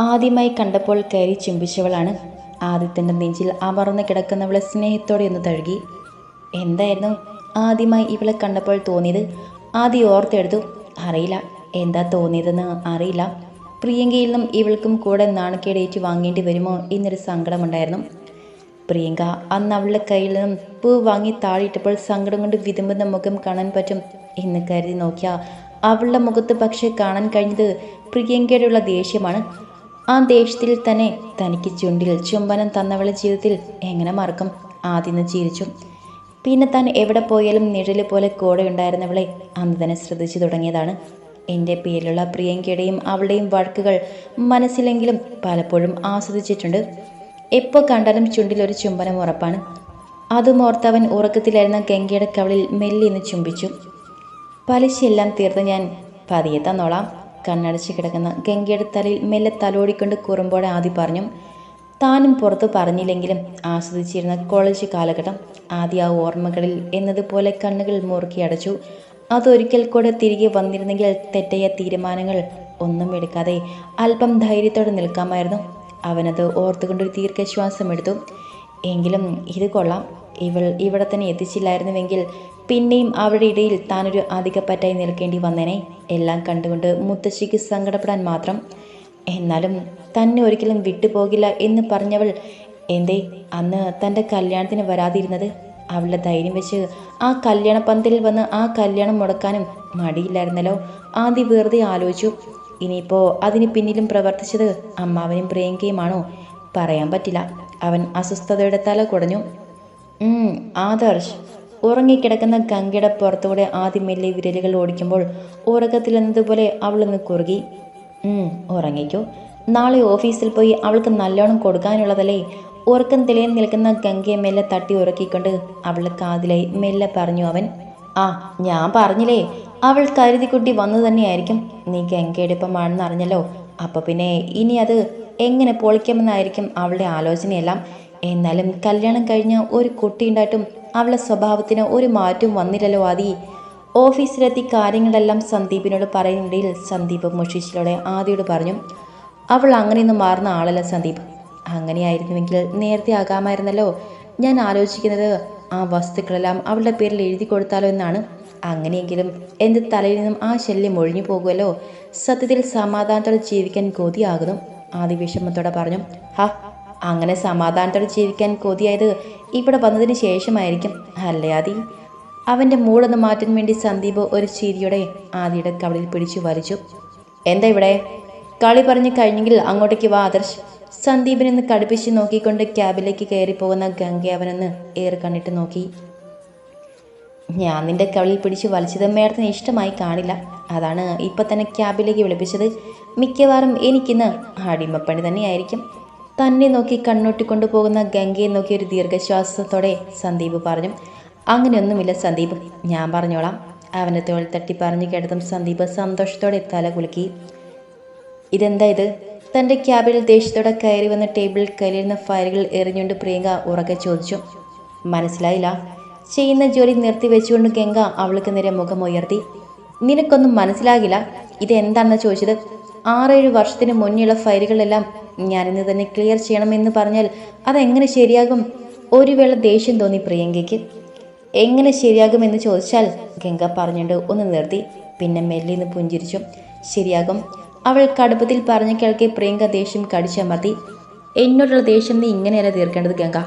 ആദ്യമായി കണ്ടപ്പോൾ കയറി ചുംബിച്ചവളാണ് ആദിത്യന്റെ നെഞ്ചിൽ അമർന്ന് കിടക്കുന്നവളെ സ്നേഹത്തോടെ ഒന്ന് തഴുകി. എന്തായിരുന്നു ആദ്യമായി ഇവളെ കണ്ടപ്പോൾ തോന്നിയത്? ആദ്യം ഓർത്തെടുത്തു. അറിയില്ല. എന്താ തോന്നിയതെന്ന് അറിയില്ല. പ്രിയങ്കയിൽ നിന്നും ഇവൾക്കും കൂടെ നാണക്കേടേറ്റ് വാങ്ങേണ്ടി വരുമോ എന്നൊരു സങ്കടമുണ്ടായിരുന്നു. പ്രിയങ്ക അന്ന് അവളുടെ കയ്യിൽ നിന്നും പൂ വാങ്ങി താഴെയിട്ടപ്പോൾ സങ്കടം കൊണ്ട് വിതുമ്പുന്ന മുഖം കാണാൻ പറ്റും എന്ന് കരുതി നോക്കിയ അവളുടെ മുഖത്ത് പക്ഷേ കാണാൻ കഴിഞ്ഞത് പ്രിയങ്കയോടുള്ള ദേഷ്യമാണ്. ആ ദേഷ്യത്തിൽ തന്നെ തനിക്ക് ചുണ്ടിൽ ചുംബനം തന്നവളെ ജീവിതത്തിൽ എങ്ങനെ മറക്കും? ആദ്യം ചിരിച്ചു. പിന്നെ താൻ എവിടെ പോയാലും നിഴൽ പോലെ കൂടെ ഉണ്ടായിരുന്നവളെ അന്ന് തന്നെ ശ്രദ്ധിച്ചു തുടങ്ങിയതാണ്. എന്റെ പേരിലുള്ള പ്രിയങ്കയുടെയും അവളുടെയും വഴക്കുകൾ മനസ്സിലെങ്കിലും പലപ്പോഴും ആസ്വദിച്ചിട്ടുണ്ട്. എപ്പോൾ കണ്ടാലും ചുണ്ടിൽ ഒരു ചുംബനം ഉറപ്പാണ്. അതും ഓർത്തവൻ ഉറക്കത്തിലായിരുന്ന ഗംഗയുടെ കവളിൽ മെല്ലിന്ന് ചുംബിച്ചു. പലിശയെല്ലാം തീർത്ത് ഞാൻ പതിയെ തന്നോളാം. കണ്ണടച്ച് കിടക്കുന്ന ഗംഗയുടെ തലയിൽ മെല്ലെ തലോടിക്കൊണ്ട് കുറുമ്പോടെ ആദി പറഞ്ഞു താനും പുറത്ത് പറഞ്ഞില്ലെങ്കിലും ആസ്വദിച്ചിരുന്ന കോളേജ് കാലഘട്ടം ആദ്യ ആ ഓർമ്മകളിൽ എന്നതുപോലെ കണ്ണുകൾ മുറുക്കി അടച്ചു. അതൊരിക്കൽ കൂടെ തിരികെ വന്നിരുന്നെങ്കിൽ തെറ്റയ തീരുമാനങ്ങൾ ഒന്നും എടുക്കാതെ അല്പം ധൈര്യത്തോടെ നിൽക്കാമായിരുന്നു. അവനത് ഓർത്തുകൊണ്ടൊരു ദീർഘശ്വാസം എടുത്തു എങ്കിലും ഇത് കൊള്ളാം. ഇവൾ ഇവിടെ തന്നെ എത്തിച്ചില്ലായിരുന്നുവെങ്കിൽ പിന്നെയും അവരുടെ ഇടയിൽ താനൊരു അധികപ്പറ്റായി നിൽക്കേണ്ടി വന്നേനെ. എല്ലാം കണ്ടുകൊണ്ട് മുത്തശ്ശിക്ക് സങ്കടപ്പെടാൻ മാത്രം. എന്നാലും തന്നെ ഒരിക്കലും വിട്ടുപോകില്ല എന്ന് പറഞ്ഞവൾ എന്തേ അന്ന് തന്റെ കല്യാണത്തിന് വരാതിരുന്നത്? അവളുടെ ധൈര്യം വെച്ച് ആ കല്യാണ പന്തലിൽ വന്ന് ആ കല്യാണം മുടക്കാനും മടിയില്ലായിരുന്നല്ലോ. ആദ്യം വെറുതെ ആലോചിച്ചു. ഇനിയിപ്പോൾ അതിന് പിന്നിലും പ്രവർത്തിച്ചത് അമ്മാവനും പ്രിയങ്കയുമാണോ? പറയാൻ പറ്റില്ല. അവൻ അസ്വസ്ഥതയുടെ തല കുടഞ്ഞു. ആദർശ് ഉറങ്ങിക്കിടക്കുന്ന ഗംഗയുടെ പുറത്തുകൂടെ ആദ്യം മെല്ലെ വിരലുകൾ ഓടിക്കുമ്പോൾ ഉറക്കത്തിൽ എന്നതുപോലെ അവളൊന്ന് കുറുകി ഉം, ഉറങ്ങിക്കോ. നാളെ ഓഫീസിൽ പോയി അവൾക്ക് നല്ലോണം കൊടുക്കാനുള്ളതല്ലേ? ഉറക്കം തെളിയാൻ നിൽക്കുന്ന ഗംഗയെ മെല്ലെ തട്ടി ഉറക്കിക്കൊണ്ട് അവളുടെ കാതിലായി മെല്ലെ പറഞ്ഞു അവൻ ആ ഞാൻ പറഞ്ഞില്ലേ അവൾ കരുതിക്കുട്ടി വന്നു തന്നെയായിരിക്കും. നീ ഗംഗയുടെ ഒപ്പമാണെന്ന് അറിഞ്ഞല്ലോ. അപ്പോൾ പിന്നെ ഇനി അത് എങ്ങനെ പൊളിക്കാമെന്നായിരിക്കും അവളുടെ ആലോചനയെല്ലാം. എന്നാലും കല്യാണം കഴിഞ്ഞ ഒരു കുട്ടി ഉണ്ടായിട്ടും അവളുടെ സ്വഭാവത്തിന് ഒരു മാറ്റവും വന്നില്ലല്ലോ ആദി. ഓഫീസിലെത്തി കാര്യങ്ങളെല്ലാം സന്ദീപിനോട് പറയുന്നിടയിൽ സന്ദീപ് മുഷിച്ചിലോടെ ആദിയോട് പറഞ്ഞു അവൾ അങ്ങനെയൊന്നും മാറുന്ന ആളല്ല സന്ദീപ്. അങ്ങനെയായിരുന്നുവെങ്കിൽ നേരത്തെ ആകാമായിരുന്നല്ലോ. ഞാൻ ആലോചിക്കുന്നത് ആ വസ്തുക്കളെല്ലാം അവളുടെ പേരിൽ എഴുതി കൊടുത്താലോ എന്നാണ്. അങ്ങനെയെങ്കിലും എന്റെ തലയിൽ നിന്നും ആ ശല്യം ഒഴിഞ്ഞു പോകുമല്ലോ. സത്യത്തിൽ സമാധാനത്തോടെ ജീവിക്കാൻ ഗോതിയാകുന്നു ആദി വിഷമത്തോടെ പറഞ്ഞു. ഹാ അങ്ങനെ സമാധാനത്തോടെ ജീവിക്കാൻ കൊതിയായത് ഇവിടെ വന്നതിന് ശേഷമായിരിക്കും. അല്ലേ ആദി? അവന്റെ മൂടൊന്ന് മാറ്റാൻ വേണ്ടി സന്ദീപ് ഒരു ചിരിയോടെ ആദിയുടെ കവളിൽ പിടിച്ചു വലിച്ചു. എന്താ ഇവിടെ? കളി പറഞ്ഞു കഴിഞ്ഞെങ്കിൽ അങ്ങോട്ടേക്ക് വാ ആദർശ്. സന്ദീപിനെന്ന് കടുപ്പിച്ച് നോക്കിക്കൊണ്ട് ക്യാബിലേക്ക് കയറി പോകുന്ന ഗംഗ അവനൊന്ന് ഏറെ കണ്ടിട്ട് നോക്കി. ഞാൻ നിന്റെ കവളിൽ പിടിച്ച് വലിച്ചത് മേഡത്തിന് ഇഷ്ടമായി കാണില്ല. അതാണ് ഇപ്പം തന്നെ ക്യാബിലേക്ക് വിളിപ്പിച്ചത്. മിക്കവാറും എനിക്കിന്ന് അടിമപ്പണി തന്നെയായിരിക്കും. തന്നെ നോക്കി കണ്ണൊട്ടിക്കൊണ്ടു പോകുന്ന ഗംഗയെ നോക്കി ഒരു ദീർഘശ്വാസത്തോടെ സന്ദീപ് പറഞ്ഞു. അങ്ങനെയൊന്നുമില്ല സന്ദീപ് ഞാൻ പറഞ്ഞോളാം. അവനെ തോൾ തട്ടി പറഞ്ഞു കേട്ടതും സന്ദീപ് സന്തോഷത്തോടെ തല കുലുക്കി. ഇതെന്താ ഇത്? തന്റെ ക്യാബിൽ ദേഷ്യത്തോടെ കയറി വന്ന ടേബിളിൽ കയ്യിലിരുന്ന ഫയലുകൾ എറിഞ്ഞുകൊണ്ട് പ്രിയങ്ക ഉറക്കെ ചോദിച്ചു. മനസ്സിലായില്ല. ചെയ്യുന്ന ജോലി നിർത്തി വെച്ചുകൊണ്ട് ഗംഗ അവൾക്ക് നേരെ മുഖം ഉയർത്തി. നിനക്കൊന്നും മനസ്സിലാകില്ല? ഇതെന്താണെന്ന് ചോദിച്ചത്? ആറേഴ് വർഷത്തിന് മുന്നെയുള്ള ഫയലുകളെല്ലാം ഞാനിന്ന് തന്നെ ക്ലിയർ ചെയ്യണമെന്ന് പറഞ്ഞാൽ അതെങ്ങനെ ശരിയാകും? ഒരു വേള ദേഷ്യം തോന്നി പ്രിയങ്കയ്ക്ക്. എങ്ങനെ ശരിയാകുമെന്ന് ചോദിച്ചാൽ ഗംഗ പറഞ്ഞുകൊണ്ട് ഒന്ന് നിർത്തി. പിന്നെ മെല്ലിന്ന് പുഞ്ചിരിച്ചു. ശരിയാകും. അവൾ കടുപ്പത്തിൽ പറഞ്ഞു കേൾക്കെ പ്രിയങ്ക ദേഷ്യം കടിച്ചമർത്തി. എന്നോടുള്ള ദേഷ്യം നീ ഇങ്ങനെയല്ല തീർക്കേണ്ടത് ഗംഗ.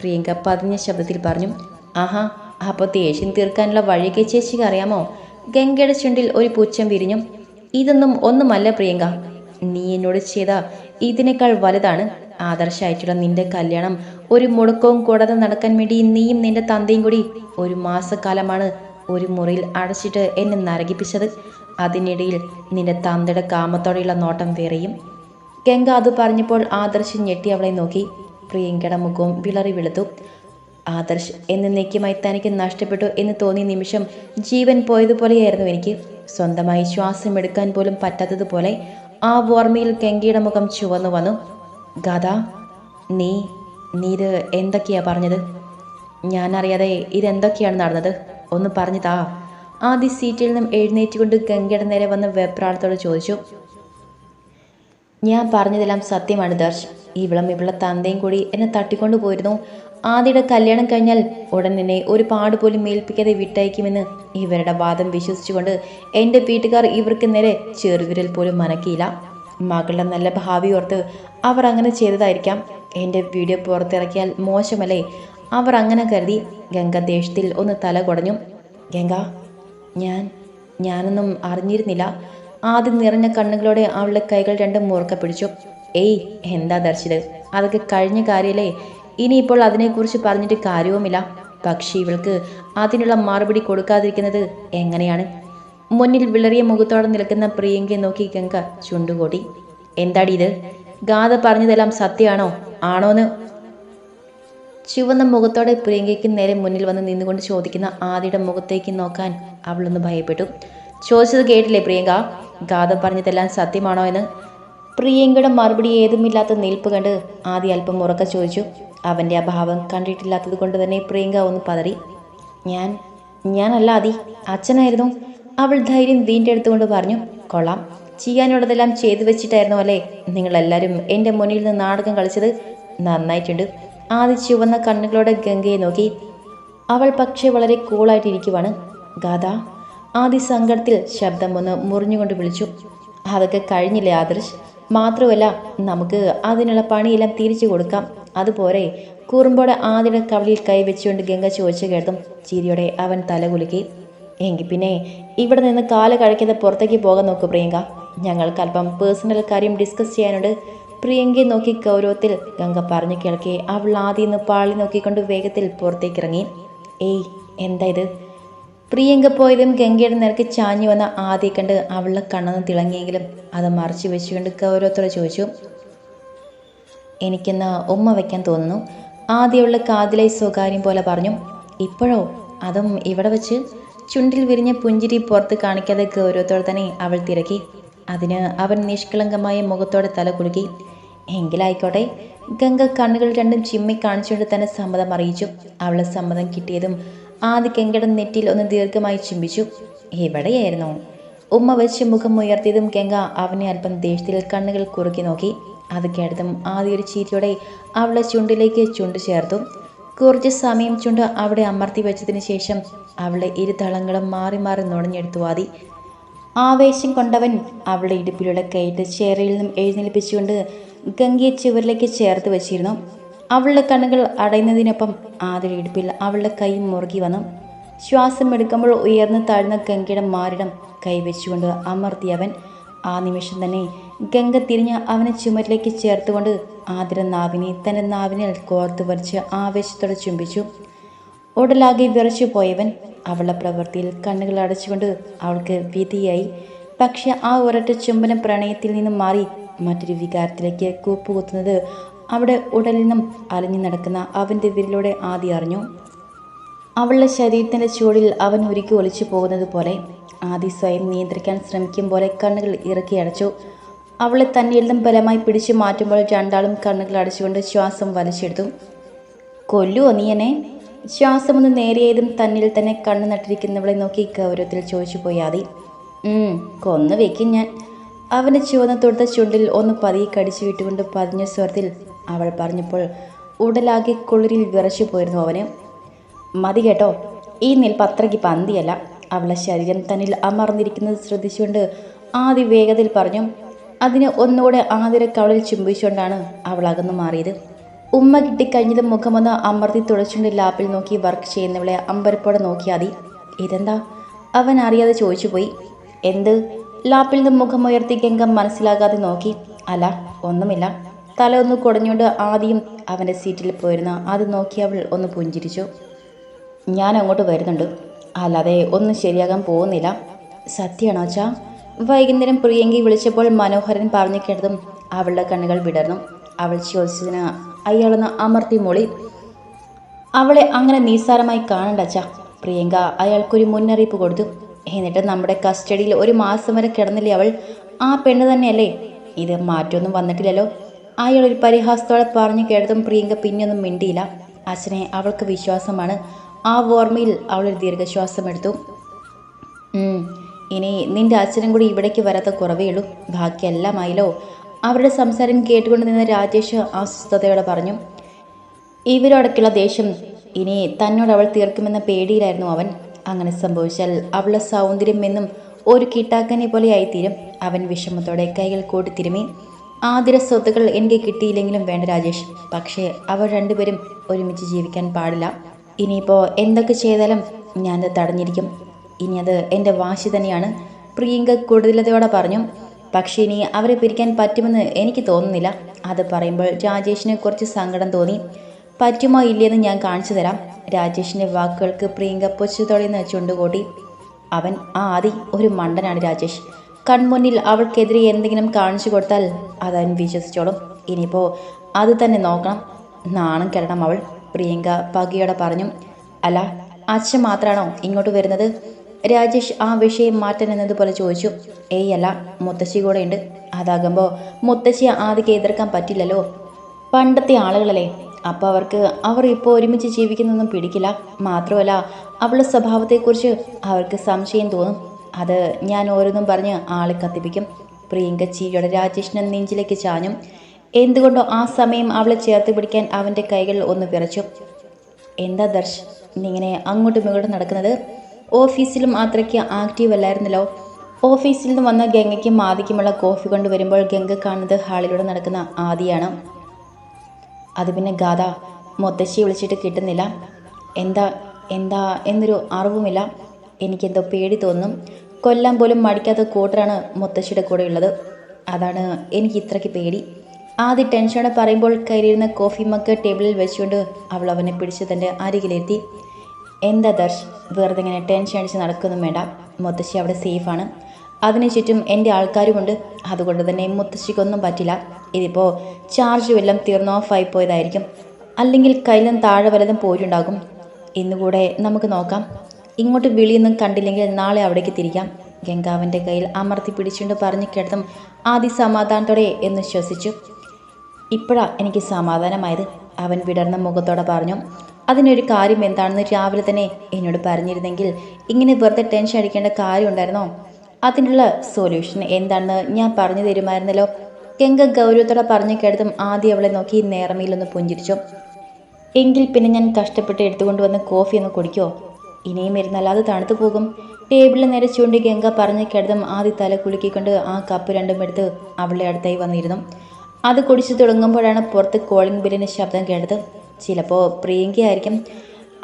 പ്രിയങ്ക പതിഞ്ഞ ശബ്ദത്തിൽ പറഞ്ഞു. ആഹാ അപ്പോൾ ദേഷ്യം തീർക്കാനുള്ള വഴിയൊക്കെ ചേച്ചിക്ക് അറിയാമോ? ഗംഗയുടെ ചുണ്ടിൽ ഒരു പുച്ഛം വിരിഞ്ഞു. ഇതൊന്നും ഒന്നുമല്ല പ്രിയങ്ക. നീ എന്നോട് ചെയ്ത ഇതിനേക്കാൾ വലുതാണ്. ആദർശമായിട്ടുള്ള നിന്റെ കല്യാണം ഒരു മുടക്കവും കൂടാതെ നടക്കാൻ വേണ്ടി നീയും നിന്റെ തന്തയും കൂടി ഒരു മാസക്കാലമാണ് ഒരു മുറിയിൽ അടച്ചിട്ട് എന്നെ നരകിപ്പിച്ചത്. അതിനിടയിൽ നിന്റെ തന്തയുടെ കാമത്തോടെയുള്ള നോട്ടം വേറെയും. ഗംഗ അത് പറഞ്ഞപ്പോൾ ആദർശ് ഞെട്ടി അവളെ നോക്കി. പ്രിയങ്കയുടെ മുഖവും വിളറി വെളുത്തു. ആദർശ് എന്നേക്കുമായി തനിക്ക് നഷ്ടപ്പെട്ടു എന്ന് തോന്നിയ നിമിഷം ജീവൻ പോയതുപോലെയായിരുന്നു എനിക്ക്. സ്വന്തമായി ശ്വാസം എടുക്കാൻ പോലും പറ്റാത്തതുപോലെ ആ ഓർമ്മയിൽ കെങ്കിയുടെ മുഖം ചുവന്നു വന്നു. ഗാഥ നീ നീ ഇത് എന്തൊക്കെയാ പറഞ്ഞത്? ഞാനറിയാതെ ഇതെന്തൊക്കെയാണ് നടന്നത്? ഒന്ന് പറഞ്ഞു താ. ആദ്യ സീറ്റിൽ നിന്നും എഴുന്നേറ്റുകൊണ്ട് ഗംഗയുടെ നേരെ വന്ന് വെപ്രാളത്തോട് ചോദിച്ചു. ഞാൻ പറഞ്ഞതെല്ലാം സത്യമാണ് ദർശ്. ഇവളും ഇവളുടെ തന്തയും കൂടി എന്നെ തട്ടിക്കൊണ്ടു പോയിരുന്നു ആദ്യയുടെ കല്യാണം കഴിഞ്ഞാൽ ഉടൻ തന്നെ ഒരു പാട് പോലും മേൽപ്പിക്കാതെ വിട്ടയക്കുമെന്ന് ഇവരുടെ വാദം വിശ്വസിച്ചുകൊണ്ട് എന്റെ വീട്ടുകാർ ഇവർക്ക് നേരെ ചെറുവിരൽ പോലും മനക്കിയില്ല മകളുടെ നല്ല ഭാവി ഓർത്ത് അവർ അങ്ങനെ ചെയ്തതായിരിക്കാം. എന്റെ വീഡിയോ പുറത്തിറക്കിയാൽ മോശമല്ലേ? അവർ അങ്ങനെ കരുതി ഗംഗ ദേഷ്യത്തിൽ ഒന്ന് തല കുടഞ്ഞു. ഗംഗ ഞാൻ ഞാനൊന്നും അറിഞ്ഞിരുന്നില്ല. ആദ്യം നിറഞ്ഞ കണ്ണുകളോടെ അവളുടെ കൈകൾ രണ്ടും മുറുക്ക പിടിച്ചു. ഏയ് എന്താ ദർശിത്? അതൊക്കെ കഴിഞ്ഞ കാര്യമല്ലേ ഇനിയിപ്പോൾ അതിനെക്കുറിച്ച് പറഞ്ഞിട്ട് കാര്യവുമില്ല. പക്ഷേ ഇവൾക്ക് അതിനുള്ള മറുപടി കൊടുക്കാതിരിക്കുന്നത് എങ്ങനെയാണ്? മുന്നിൽ വിളറിയ മുഖത്തോടെ നിൽക്കുന്ന പ്രിയങ്കയെ നോക്കി ഗംഗ ചുണ്ടുകൂടി എന്താടി ഇത്? ഗാഥ പറഞ്ഞതെല്ലാം സത്യമാണോ? ആണോന്ന്? ചുവന്ന മുഖത്തോടെ പ്രിയങ്കയ്ക്ക് നേരെ മുന്നിൽ വന്ന് നിന്നുകൊണ്ട് ചോദിക്കുന്ന ആദിയുടെ മുഖത്തേക്ക് നോക്കാൻ അവളൊന്ന് ഭയപ്പെട്ടു. ചോദിച്ചത് കേട്ടില്ലേ പ്രിയങ്ക? ഗാഥ പറഞ്ഞതെല്ലാം സത്യമാണോ എന്ന്? പ്രിയങ്കയുടെ മറുപടി ഏതുമില്ലാത്ത നിൽപ്പ് കണ്ട് ആദ്യ അല്പം ഉറക്ക ചോദിച്ചു. അവന്റെ അഭാവം കണ്ടിട്ടില്ലാത്തത് കൊണ്ട് തന്നെ പ്രിയങ്ക ഒന്ന് പതറി. ഞാൻ ഞാനല്ല അതി അച്ഛനായിരുന്നു. അവൾ ധൈര്യം വീണ്ടെടുത്തുകൊണ്ട് പറഞ്ഞു കൊള്ളാം. ചെയ്യാനുള്ളതെല്ലാം ചെയ്തു വെച്ചിട്ടായിരുന്നു അല്ലേ? നിങ്ങളെല്ലാവരും എന്റെ മുന്നിൽ നിന്ന് നാടകം കളിച്ചത് നന്നായിട്ടുണ്ട്. ആദ്യ ചുവന്ന കണ്ണുകളോടെ ഗംഗയെ നോക്കി. അവൾ പക്ഷേ വളരെ കൂളായിട്ടിരിക്കുവാണ് ഗാഥ ആദ്യ സങ്കടത്തിൽ ശബ്ദം ഒന്ന് മുറിഞ്ഞുകൊണ്ട് വിളിച്ചു. അതൊക്കെ കഴിഞ്ഞില്ലേ ആദർശ്? മാത്രമല്ല നമുക്ക് അതിനുള്ള പണിയെല്ലാം തിരിച്ചു കൊടുക്കാം. അതുപോരെ കൂറുമ്പോടെ ആദ്യയുടെ കവളിൽ കൈവച്ചുകൊണ്ട് ഗംഗ ചോദിച്ചു കേട്ടും ചിരിയോടെ അവൻ തല കുലുക്കി. എങ്കിൽ പിന്നെ ഇവിടെ നിന്ന് കാൽ കഴിക്കാതെ പുറത്തേക്ക് പോകാൻ നോക്കൂ പ്രിയങ്ക. ഞങ്ങൾക്ക് അല്പം പേഴ്സണൽ കാര്യം ഡിസ്കസ് ചെയ്യാനുണ്ട്. പ്രിയങ്കയെ നോക്കി ഗൗരവത്തിൽ ഗംഗ പറഞ്ഞു കേൾക്കെ. അവൾ ആദ്യം നിന്ന് പാളി നോക്കിക്കൊണ്ട് വേഗത്തിൽ പുറത്തേക്ക് ഇറങ്ങി. ഏയ് എന്താ ഇത്? പ്രിയങ്ക പോയതും ഗംഗയുടെ നിരക്ക് ചാഞ്ഞു വന്ന ആദ്യ കണ്ട് അവളുടെ കണ്ണെന്ന് തിളങ്ങിയെങ്കിലും അത് മറച്ചു വെച്ചുകൊണ്ട് ഗൗരവത്തോടെ ചോദിച്ചു. എനിക്കെന്ന് ഉമ്മ വയ്ക്കാൻ തോന്നുന്നു. ആദ്യമുള്ള കാതിലെ സ്വകാര്യം പോലെ പറഞ്ഞു ഇപ്പോഴോ? അതും ഇവിടെ വെച്ച്? ചുണ്ടിൽ വിരിഞ്ഞ പുഞ്ചിരി പുറത്ത് കാണിക്കാതെ ഗൗരവത്തോടെ തന്നെ അവൾ തിരക്കി. അതിന് അവൻ നിഷ്കളങ്കമായ മുഖത്തോടെ തല കുലുക്കി. എങ്കിലായിക്കോട്ടെ. ഗംഗ കണ്ണുകൾ രണ്ടും ചിമ്മി കാണിച്ചുകൊണ്ട് തന്നെ സമ്മതം അറിയിച്ചു. അവളെ സമ്മതം കിട്ടിയതും ആദ്യ ഗംഗയുടെ നെറ്റിയിൽ ഒന്ന് ദീർഘമായി ചിമ്പിച്ചു. എവിടെയായിരുന്നു? ഉമ്മ വെച്ച് മുഖം ഉയർത്തിയതും ഗംഗ അവനെ അല്പം ദേഷ്യത്തിൽ കണ്ണുകൾ കുറുക്കി നോക്കി. അത് കേട്ടതും ആദ്യ ഒരു ചീരിയോടെ അവളെ ചുണ്ടിലേക്ക് ചുണ്ട് ചേർത്തു. കുറച്ച് സമയം ചുണ്ട് അവിടെ അമർത്തി വെച്ചതിന് ശേഷം അവളെ ഇരുതളങ്ങളും മാറി മാറി നുണഞ്ഞെടുത്തു ആദി ആവേശം കൊണ്ടവൻ അവളുടെ ഇടുപ്പിലുള്ള കയറ്റ് ചേരയിൽ നിന്നും എഴുന്നേൽപ്പിച്ചുകൊണ്ട് ഗംഗയെ ചുവരിലേക്ക് ചേർത്ത് വെച്ചിരുന്നു. അവളുടെ കണ്ണുകൾ അടയുന്നതിനൊപ്പം ആദ്യ ഇടുപ്പിൽ അവളുടെ കൈ മുറുകി വന്നു. ശ്വാസം എടുക്കുമ്പോൾ ഉയർന്നു താഴ്ന്ന ഗംഗയുടെ മാറിടം കൈവച്ചുകൊണ്ട് അമർത്തിയവൻ ആ നിമിഷം തന്നെ ഗംഗ തിരിഞ്ഞ് അവനെ ചുമരിലേക്ക് ചേർത്തുകൊണ്ട് ആതിര നാവിനെ തന്റെ നാവിനിൽ കോർത്ത് വരച്ച് ആവേശത്തോടെ ചുംബിച്ചു. ഉടലാകെ വിറച്ചു പോയവൻ അവളുടെ പ്രവൃത്തിയിൽ കണ്ണുകൾ അടച്ചുകൊണ്ട് അവൾക്ക് വിധിയായി. പക്ഷെ ആ ഒരൊറ്റ ചുംബനം പ്രണയത്തിൽ നിന്നും മാറി മറ്റൊരു വികാരത്തിലേക്ക് കൂപ്പുകുത്തുന്നത് അവിടെ ഉടലിൽ നിന്നും അലഞ്ഞു നടക്കുന്ന അവന്റെ വിരലൂടെ ആദ്യം അറിഞ്ഞു. അവളുടെ ശരീരത്തിന്റെ ചൂടിൽ അവൻ ഒരുക്കി ഒളിച്ചു പോകുന്നത് പോലെ ആദി സ്വയം നിയന്ത്രിക്കാൻ ശ്രമിക്കും പോലെ കണ്ണുകൾ ഇറക്കി അടച്ചു. അവളെ തന്നിൽ നിന്നും ബലമായി പിടിച്ചു മാറ്റുമ്പോൾ രണ്ടാളും കണ്ണുകൾ അടച്ചുകൊണ്ട് ശ്വാസം വലിച്ചെടുത്തു. കൊല്ലുവോ നീ എന്നെ? ശ്വാസമൊന്ന് നേരിയതും തന്നിൽ തന്നെ കണ്ണു നട്ടിരിക്കുന്നവളെ നോക്കി ഗൗരവത്തിൽ ചോദിച്ചു പോയാതി "ഉം, കൊന്നു വെക്കും ഞാൻ. അവന്റെ ചുവന്ന തൊടുത്ത ചുണ്ടിൽ ഒന്ന് പതിയെ കടിച്ചു വിട്ടുകൊണ്ട് പതിഞ്ഞ സ്വരത്തിൽ അവൾ പറഞ്ഞപ്പോൾ ഉടലാകെ കുളിരിൽ വിറച്ചു പോയിരുന്നു അവന്. മതി കേട്ടോ ഈ നിൽപ്പ് അത്രയ്ക്ക് പന്തിയല്ല. അവളെ ശരീരം തന്നിൽ അമർന്നിരിക്കുന്നത് ശ്രദ്ധിച്ചുകൊണ്ട് ആദ്യ വേഗത്തിൽ പറഞ്ഞു അതിന് ഒന്നുകൂടെ ആതിര കവളിൽ ചുംബിച്ചുകൊണ്ടാണ് അവൾ അകന്നു മാറിയത്. ഉമ്മ കിട്ടിക്കഴിഞ്ഞത് മുഖമൊന്ന് അമർത്തി തുടച്ചുകൊണ്ട് ലാപ്പിൽ നോക്കി വർക്ക് ചെയ്യുന്നവളെ അമ്പരപ്പോടെ നോക്കിയാതി. ഇതെന്താ? അവൻ അറിയാതെ ചോദിച്ചു പോയി എന്ത്? ലാപ്പിൽ നിന്ന് മുഖമുയർത്തി ഗംഗ മനസ്സിലാകാതെ നോക്കി. അല്ല ഒന്നുമില്ല. തല ഒന്ന് കുടഞ്ഞുകൊണ്ട് ആദ്യം അവന്റെ സീറ്റിൽ പോയിരുന്ന അത് നോക്കി അവൾ ഒന്ന് പുഞ്ചിരിച്ചു. ഞാൻ അങ്ങോട്ട് വരുന്നുണ്ട്. അല്ലാതെ ഒന്നും ശരിയാകാൻ പോകുന്നില്ല. സത്യമാണോ അച്ഛാ? വൈകുന്നേരം പ്രിയങ്കി വിളിച്ചപ്പോൾ മനോഹരൻ പറഞ്ഞു കേട്ടതും അവളുടെ കണ്ണുകൾ വിടർന്നു. അവൾ ചോദിച്ചതിന് അയാളൊന്ന് അമർത്തി മൊളി. അവളെ അങ്ങനെ നിസ്സാരമായി കാണണ്ട അച്ഛ. പ്രിയങ്ക അയാൾക്കൊരു മുന്നറിയിപ്പ് കൊടുത്തു. എന്നിട്ട് നമ്മുടെ കസ്റ്റഡിയിൽ ഒരു മാസം വരെ കിടന്നില്ലേ അവൾ? ആ പെണ്ണ് തന്നെയല്ലേ? ഇത് മാറ്റമൊന്നും വന്നിട്ടില്ലല്ലോ. അയാൾ ഒരു പരിഹാസത്തോടെ പറഞ്ഞു കേട്ടതും പ്രിയങ്ക പിന്നെയൊന്നും മിണ്ടിയില്ല. അച്ഛനെ അവൾക്ക് വിശ്വാസമാണ്. ആ ഓർമ്മയിൽ അവളൊരു ദീർഘശ്വാസം എടുത്തു. ഇനി നിന്റെ അച്ഛനും കൂടി ഇവിടേക്ക് വരാത്ത കുറവേ ഉള്ളൂ. ബാക്കിയെല്ലാമായില്ലോ അവരുടെ സംസാരം കേട്ടുകൊണ്ട് നിന്ന രാജേഷ് അസ്വസ്ഥതയോടെ പറഞ്ഞു ഇവരോടൊക്കെയുള്ള ദേഷ്യം. ഇനി തന്നോട് അവൾ തീർക്കുമെന്ന പേടിയിലായിരുന്നു അവൻ. അങ്ങനെ സംഭവിച്ചാൽ അവളുടെ സൗന്ദര്യം എന്നും ഒരു കിട്ടാക്കനെ പോലെ ആയിത്തീരും. അവൻ വിഷമത്തോടെ കൈകൾ കൂട്ടി തിരുമി ആതിര സ്വത്തുക്കൾ എനിക്ക് കിട്ടിയില്ലെങ്കിലും വേണ്ട രാജേഷ്. പക്ഷേ അവർ രണ്ടുപേരും ഒരുമിച്ച് ജീവിക്കാൻ പാടില്ല. ഇനിയിപ്പോൾ എന്തൊക്കെ ചെയ്താലും ഞാനത് തടഞ്ഞിരിക്കും. ഇനി അത് എന്റെ വാശി തന്നെയാണ്. പ്രിയങ്ക കൂടുതലതയോടെ പറഞ്ഞു പക്ഷേ ഇനി അവരെ പിരിക്കാൻ പറ്റുമെന്ന് എനിക്ക് തോന്നുന്നില്ല. അത് പറയുമ്പോൾ രാജേഷിനെ കുറച്ച് സങ്കടം തോന്നി. പറ്റുമോ ഇല്ലയെന്ന് ഞാൻ കാണിച്ചു തരാം. രാജേഷിന്റെ വാക്കുകൾക്ക് പ്രിയങ്ക പൊച്ചത്തോടെ നിന്ന് ചുണ്ടുകൂട്ടി. അവൻ ആ ആദി ഒരു മണ്ടനാണ് രാജേഷ്. കൺമുന്നിൽ അവൾക്കെതിരെ എന്തെങ്കിലും കാണിച്ചു കൊടുത്താൽ അതവൻ വിശ്വസിച്ചോളും. ഇനിയിപ്പോൾ അത് തന്നെ നോക്കണം. നാണം കെടണം അവൾ പ്രിയങ്ക പകയോടെ പറഞ്ഞു. അല്ല അച്ഛൻ മാത്രമാണോ ഇങ്ങോട്ട് വരുന്നത്? രാജേഷ് ആ വിഷയം മാറ്റാൻ എന്നതുപോലെ ചോദിച്ചു. ഏയ് അല്ല മുത്തശ്ശി കൂടെ ഉണ്ട്. അതാകുമ്പോൾ മുത്തശ്ശി ആദ്യം എതിർക്കാൻ പറ്റില്ലല്ലോ. പണ്ടത്തെ ആളുകളല്ലേ. അപ്പോൾ അവർക്ക് അവർ ഇപ്പോൾ ഒരുമിച്ച് ജീവിക്കുന്നൊന്നും പിടിക്കില്ല. മാത്രമല്ല അവളുടെ സ്വഭാവത്തെക്കുറിച്ച് അവർക്ക് സംശയം തോന്നും. അത് ഞാൻ ഓരോന്നും പറഞ്ഞ് ആളെ കത്തിപ്പിക്കും. പ്രിയങ്ക ചീയുടെ രാജേഷിനെ നെഞ്ചിലേക്ക് ചാഞ്ഞും. എന്തുകൊണ്ടോ ആ സമയം അവളെ ചേർത്ത് പിടിക്കാൻ അവന്റെ കൈകൾ ഒന്ന് വിറച്ചു. എന്താ ദർശ് ഇങ്ങനെ അങ്ങോട്ടും ഇങ്ങോട്ടും നടക്കുന്നത്? ഓഫീസിലും അത്രയ്ക്ക് ആക്റ്റീവ് അല്ലായിരുന്നല്ലോ. ഓഫീസിൽ നിന്ന് വന്ന ഗംഗയ്ക്കും ആദിക്കുമുള്ള കോഫി കൊണ്ടുവരുമ്പോൾ ഗംഗ കാണുന്നത് ഹാളിലൂടെ നടക്കുന്ന ആദിയാണ്. അത് പിന്നെ ഗാഥ മുത്തശ്ശി വിളിച്ചിട്ട് കിട്ടുന്നില്ല. എന്താ എന്താ എന്നൊരു അറിവുമില്ല. എനിക്കെന്തോ പേടി തോന്നും കൊല്ലം പോലും മടിക്കാത്ത കൂട്ടറാണ് മുത്തശ്ശിയുടെ കൂടെ ഉള്ളത് അതാണ് എനിക്ക് ഇത്രയ്ക്ക് പേടി. ആദ്യ ടെൻഷനോടെ പറയുമ്പോൾ കയറിയിരുന്ന കോഫി മക്ക് ടേബിളിൽ വെച്ചുകൊണ്ട് അവൾ അവനെ പിടിച്ച് തന്റെ അരികിലെത്തി. എന്താ ദർശ്? വെറുതെ ഇങ്ങനെ ടെൻഷൻ അടിച്ച് നടക്കൊന്നും വേണ്ട. മുത്തശ്ശി അവിടെ സേഫാണ്. അതിനു ചുറ്റും എന്റെ ആൾക്കാരുമുണ്ട്. അതുകൊണ്ട് തന്നെ മുത്തശ്ശിക്കൊന്നും പറ്റില്ല. ഇതിപ്പോൾ ചാർജ് വല്ലതും തീർന്ന് ഓഫായി പോയതായിരിക്കും. അല്ലെങ്കിൽ കയ്യിലും താഴെ വല്ലതും പോയിട്ടുണ്ടാകും. ഇന്നുകൂടെ നമുക്ക് നോക്കാം. ഇങ്ങോട്ട് വിളിയൊന്നും കണ്ടില്ലെങ്കിൽ നാളെ അവിടേക്ക് തിരിക്കാം. ഗംഗാവിന്റെ കയ്യിൽ അമർത്തി പിടിച്ചുകൊണ്ട് പറഞ്ഞു കേട്ടതും ആദ്യ സമാധാനത്തോടെ എന്ന് ശ്വസിച്ചു. ഇപ്പോഴാ എനിക്ക് സമാധാനമായത്. അവൻ വിടർന്ന മുഖത്തോടെ പറഞ്ഞു അതിനൊരു കാര്യം എന്താണെന്ന് രാവിലെ തന്നെ എന്നോട് പറഞ്ഞിരുന്നെങ്കിൽ ഇങ്ങനെ വെറുതെ ടെൻഷൻ അടിക്കേണ്ട കാര്യം ഉണ്ടായിരുന്നോ? അതിനുള്ള സൊല്യൂഷൻ എന്താണെന്ന് ഞാൻ പറഞ്ഞു തരുമായിരുന്നല്ലോ. കെങ്ക ഗൗരവത്തോടെ പറഞ്ഞു കേട്ടതും ആദ്യം അവളെ നോക്കി നേർമയിലൊന്ന് പുഞ്ചിരിച്ചു. എങ്കിൽ പിന്നെ ഞാൻ കഷ്ടപ്പെട്ട് എടുത്തുകൊണ്ടുവന്ന് കോഫി ഒന്ന് കുടിക്കോ? ഇനിയും ഇരുന്നാൽ അത് തണുത്തു പോകും. ടേബിളിൽ നേരെ ചൂണ്ടി ഗംഗ പറഞ്ഞു കേട്ടതും ആദ്യ തല കുലുക്കിക്കൊണ്ട് ആ കപ്പ് രണ്ടും എടുത്ത് അവളുടെ അടുത്തായി വന്നിരുന്നു. അത് കുടിച്ചു തുടങ്ങുമ്പോഴാണ് പുറത്ത് കോളിംഗ് ബില്ലിന് ശബ്ദം കേട്ടത്. ചിലപ്പോൾ പ്രിയങ്കയായിരിക്കും.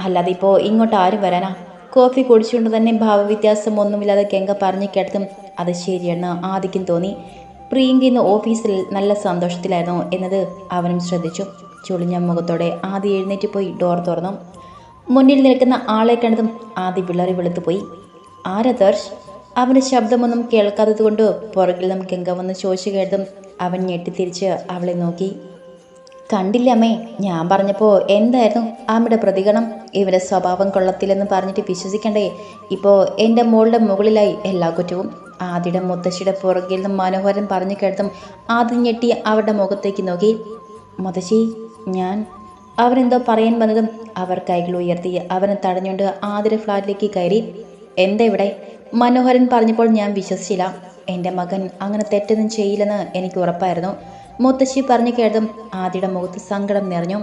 അല്ലാതെ ഇപ്പോൾ ഇങ്ങോട്ട് ആരും വരാനാ. കോഫി കുടിച്ചുകൊണ്ട് തന്നെ ഭാവവ്യത്യാസം ഒന്നുമില്ലാതെ കെങ്ക പറഞ്ഞു കേട്ടതും അത് ശരിയെന്ന് ആദിക്കും തോന്നി. പ്രിയങ്ക ഇന്ന് ഓഫീസിൽ നല്ല സന്തോഷത്തിലായിരുന്നു എന്നത് അവനും ശ്രദ്ധിച്ചു. ചുളിഞ്ഞ മുഖത്തോടെ ആദി എഴുന്നേറ്റ് പോയി ഡോർ തുറന്നു. മുന്നിൽ നിൽക്കുന്ന ആളെ കണ്ടതും ആദ്യ വിളറി വെളുത്തുപോയി ആരാ ദർശ്? അവന്റെ ശബ്ദമൊന്നും കേൾക്കാത്തതുകൊണ്ട് പുറകിൽ നിന്നും കെങ്ക വന്ന് ചോദിച്ചു കേട്ടതും അവൻ ഞെട്ടിത്തിരിച്ച് അവളെ നോക്കി. കണ്ടില്ല അമ്മേ ഞാൻ പറഞ്ഞപ്പോൾ എന്തായിരുന്നു അമ്മയുടെ പ്രതികരണം? ഇവരുടെ സ്വഭാവം കൊള്ളത്തില്ലെന്ന് പറഞ്ഞിട്ട് വിശ്വസിക്കണ്ടേ? ഇപ്പോൾ എന്റെ മോളുടെ മുകളിലായി എല്ലാ കുറ്റവും ആദ്യയുടെ മുത്തശ്ശിയുടെ പുറകിൽ നിന്നും മനോഹരൻ പറഞ്ഞു കേട്ടതും ആദ്യം ഞെട്ടി അവരുടെ മുഖത്തേക്ക് നോക്കി. മുത്തശ്ശി ഞാൻ അവരെന്തോ പറയാൻ വന്നതും അവർ കൈകൾ ഉയർത്തി അവനെ തടഞ്ഞുകൊണ്ട് ആതിര ഫ്ലാറ്റിലേക്ക് കയറി. എന്താ ഇവിടെ? മനോഹരൻ പറഞ്ഞപ്പോൾ ഞാൻ വിശ്വസിച്ചില്ല. എന്റെ മകൻ അങ്ങനെ തെറ്റൊന്നും ചെയ്യില്ലെന്ന് എനിക്ക് ഉറപ്പായിരുന്നു. മുത്തശ്ശി പറഞ്ഞു കേട്ടതും ആദിയുടെ മുഖത്ത് സങ്കടം നിറഞ്ഞു.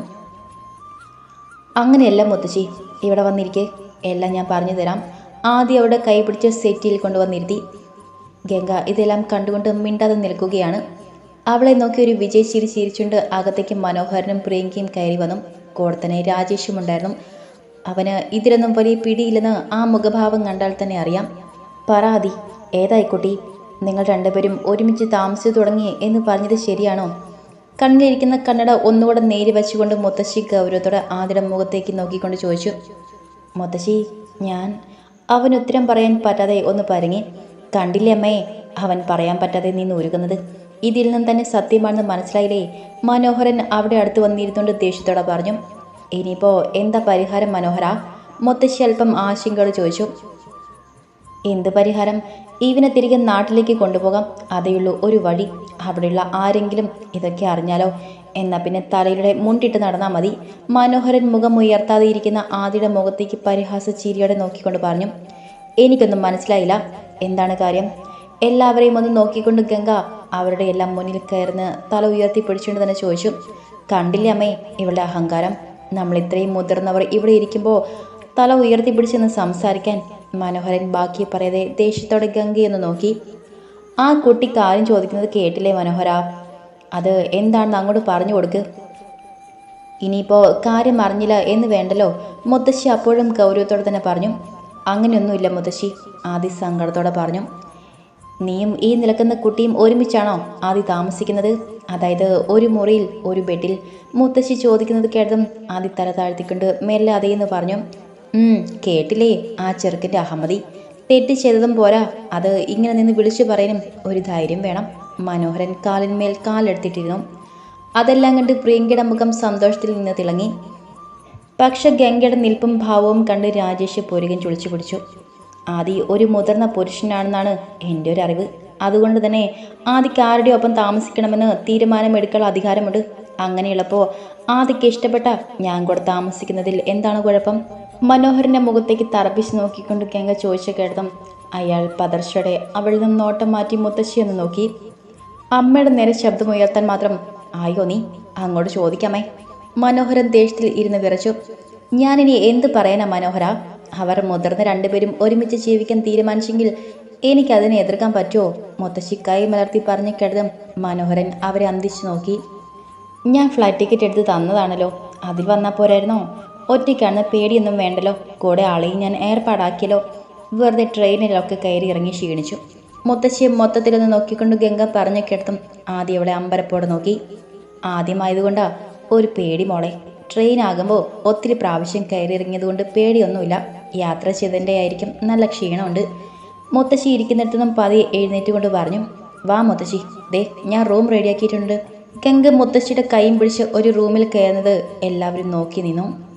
അങ്ങനെയല്ല മുത്തശ്ശി ഇവിടെ വന്നിരിക്കെ. എല്ലാം ഞാൻ പറഞ്ഞു തരാം. ആദ്യം അവിടെ കൈ പിടിച്ച് സെറ്റിയിൽ കൊണ്ടുവന്നിരുത്തി. ഗംഗ ഇതെല്ലാം കണ്ടുകൊണ്ട് മിണ്ടാതെ നിൽക്കുകയാണ്. അവളെ നോക്കി ഒരു വിജയ് ചിരി ചിരിച്ചുകൊണ്ട് അകത്തേക്ക് മനോഹരനും പ്രിയങ്കയും കയറി വന്നു. കൂടെ തന്നെ രാജേഷും ഉണ്ടായിരുന്നു. അവന് ഇതിലൊന്നും വലിയ പിടിയില്ലെന്ന് ആ മുഖഭാവം കണ്ടാൽ തന്നെ അറിയാം. പറാതി ഏതായി കുട്ടി നിങ്ങൾ രണ്ടുപേരും ഒരുമിച്ച് താമസിച്ചു തുടങ്ങി എന്ന് പറഞ്ഞത് ശരിയാണോ? കണ്ണിലിരിക്കുന്ന കണ്ണട ഒന്നുകൂടെ നേരി വച്ചുകൊണ്ട് മുത്തശ്ശി ഗൗരവത്തോടെ ആദ്യ മുഖത്തേക്ക് നോക്കിക്കൊണ്ട് ചോദിച്ചു മുത്തശ്ശി ഞാൻ അവൻ ഉത്തരം പറയാൻ പറ്റാതെ ഒന്ന് പരങ്ങി. കണ്ടില്ലേ അമ്മയെ അവൻ പറയാൻ പറ്റാതെ നീ നൂരുകുന്നത്. ഇതിൽ നിന്ന് തന്നെ സത്യമാണെന്ന് മനസ്സിലായില്ലേ? മനോഹരൻ അവിടെ അടുത്ത് വന്നിരുന്നുകൊണ്ട് ദേഷ്യത്തോടെ പറഞ്ഞു ഇനിയിപ്പോൾ എന്താ പരിഹാരം മനോഹര? മുത്തശ്ശി അല്പം ആശങ്കയോട് ചോദിച്ചു എന്ത് പരിഹാരം? ഇവനെ തിരികെ നാട്ടിലേക്ക് കൊണ്ടുപോകാം. അതേയുള്ളൂ ഒരു വഴി. അവിടെയുള്ള ആരെങ്കിലും ഇതൊക്കെ അറിഞ്ഞാലോ? എന്നാൽ പിന്നെ തലയിലൂടെ മുണ്ടിട്ട് നടന്നാൽ മതി. മനോഹരൻ മുഖം ഉയർത്താതെ ഇരിക്കുന്ന ആദിയുടെ മുഖത്തേക്ക് പരിഹാസ ചിരിയോടെ നോക്കിക്കൊണ്ട് പറഞ്ഞു എനിക്കൊന്നും മനസ്സിലായില്ല. എന്താണ് കാര്യം? എല്ലാവരെയും ഒന്ന് നോക്കിക്കൊണ്ട് ഗംഗ അവരുടെ എല്ലാം മുന്നിൽ കയറുന്ന തല ഉയർത്തി പിടിച്ചുകൊണ്ട് തന്നെ ചോദിച്ചു കണ്ടില്ലേ അമ്മേ ഇവളുടെ അഹങ്കാരം? നമ്മൾ ഇത്രയും മുതിർന്നവർ ഇവിടെ ഇരിക്കുമ്പോൾ തല ഉയർത്തി പിടിച്ചെന്ന് സംസാരിക്കാൻ മനോഹരൻ ബാക്കി പറയാതെ ദേഷ്യത്തോടെ ഗംഗയൊന്ന് നോക്കി. ആ കുട്ടി കാര്യം ചോദിക്കുന്നത് കേട്ടില്ലേ മനോഹര? അത് എന്താണെന്ന് അങ്ങോട്ട് പറഞ്ഞു കൊടുക്ക്. ഇനിയിപ്പോൾ കാര്യം അറിഞ്ഞില്ല എന്ന് വേണ്ടല്ലോ. മുത്തശ്ശി അപ്പോഴും ഗൗരവത്തോടെ തന്നെ പറഞ്ഞു. അങ്ങനെയൊന്നുമില്ല മുത്തശ്ശി ആദി സങ്കടത്തോടെ പറഞ്ഞു. നീയും ഈ നിൽക്കുന്ന കുട്ടിയും ഒരുമിച്ചാണോ ആദി താമസിക്കുന്നത്? അതായത് ഒരു മുറിയിൽ ഒരു ബെഡിൽ. മുത്തശ്ശി ചോദിക്കുന്നത് കേട്ടതും ആദി തല താഴ്ത്തിക്കൊണ്ട് മെല്ലെ അതേന്ന് പറഞ്ഞു. "ഉം, കേട്ടില്ലേ? ആ ചെറുക്കന്റെ അഹമ്മതി. തെറ്റ് ചെയ്തതും പോരാ. അത് ഇങ്ങനെ നിന്ന് വിളിച്ചു പറയാനും ഒരു ധൈര്യം വേണം. മനോഹരൻ കാലിന്മേൽ കാലെടുത്തിട്ടിരുന്നു. അതെല്ലാം കണ്ട് പ്രിയങ്കയുടെ മുഖം സന്തോഷത്തിൽ നിന്ന് തിളങ്ങി. പക്ഷെ ഗംഗയുടെ നിൽപ്പും ഭാവവും കണ്ട് രാജേഷ് പൊരുകൻ ചുളിച്ചു പിടിച്ചു ആദി ഒരു മുതിർന്ന പുരുഷനാണെന്നാണ് എന്റെ ഒരു അറിവ്. അതുകൊണ്ട് തന്നെ ആദിക്ക് ആരുടെ ഒപ്പം താമസിക്കണമെന്ന് തീരുമാനമെടുക്കാനുള്ള അധികാരമുണ്ട്. അങ്ങനെയുള്ളപ്പോൾ ആദിക്ക് ഇഷ്ടപ്പെട്ട ഞാൻ കൂടെ താമസിക്കുന്നതിൽ എന്താണ് കുഴപ്പം? മനോഹരന്റെ മുഖത്തേക്ക് തറപ്പിച്ച് നോക്കിക്കൊണ്ട് ഗംഗ ചോദിച്ച കേട്ടതും അയാൾ പതർച്ചയുടെ അവളിൽ നിന്ന് നോട്ടം മാറ്റി മുത്തശ്ശിയൊന്ന് നോക്കി. അമ്മയുടെ നേരെ ശബ്ദമുയർത്താൻ മാത്രം ആയോ നീ അങ്ങോട്ട് ചോദിക്കാമേ. മനോഹരൻ ദേഷ്യത്തിൽ ഇരുന്ന് വിറച്ചു. ഞാനിനി എന്ത് പറയാനാ മനോഹര? അവർ മുതിർന്ന രണ്ടുപേരും ഒരുമിച്ച് ജീവിക്കാൻ തീരുമാനിച്ചെങ്കിൽ എനിക്കതിനെ എതിർക്കാൻ പറ്റുമോ? മുത്തശ്ശി കൈ മലർത്തി പറഞ്ഞു കേട്ടതും മനോഹരൻ അവരെ അന്തിച്ചു നോക്കി. ഞാൻ ഫ്ലൈറ്റ് ടിക്കറ്റ് എടുത്ത് തന്നതാണല്ലോ. അതിൽ വന്നാൽ പോരായിരുന്നോ? ഒറ്റയ്ക്കാണ് പേടിയൊന്നും വേണ്ടല്ലോ. കൂടെ ആളെയും ഞാൻ ഏർപ്പാടാക്കിയല്ലോ. വെറുതെ ട്രെയിനിലൊക്കെ കയറി ഇറങ്ങി ക്ഷീണിച്ചു. മുത്തശ്ശിയെ മൊത്തത്തിലൊന്ന് നോക്കിക്കൊണ്ട് ഗംഗ പറഞ്ഞു കേട്ടതും ആദ്യം അവളെ അമ്പരപ്പോടെ നോക്കി. ആദ്യമായതുകൊണ്ടാ? ഒരു പേടി മോളെ. ട്രെയിൻ ആകുമ്പോൾ ഒത്തിരി പ്രാവശ്യം കയറി ഇറങ്ങിയതുകൊണ്ട് പേടിയൊന്നുമില്ല. യാത്ര ചെയ്തതിന്റെ ആയിരിക്കും നല്ല ക്ഷീണമുണ്ട്. മുത്തശ്ശി ഇരിക്കുന്നിടത്തുനിന്നും പതി എഴുന്നേറ്റ് കൊണ്ട് പറഞ്ഞു വാ മുത്തശ്ശി. ദേ ഞാൻ റൂം റെഡിയാക്കിയിട്ടുണ്ട്. ഗംഗ മുത്തശ്ശിയുടെ കൈയും പിടിച്ച് ഒരു റൂമിൽ കയറുന്നത് എല്ലാവരും നോക്കി നിന്നു.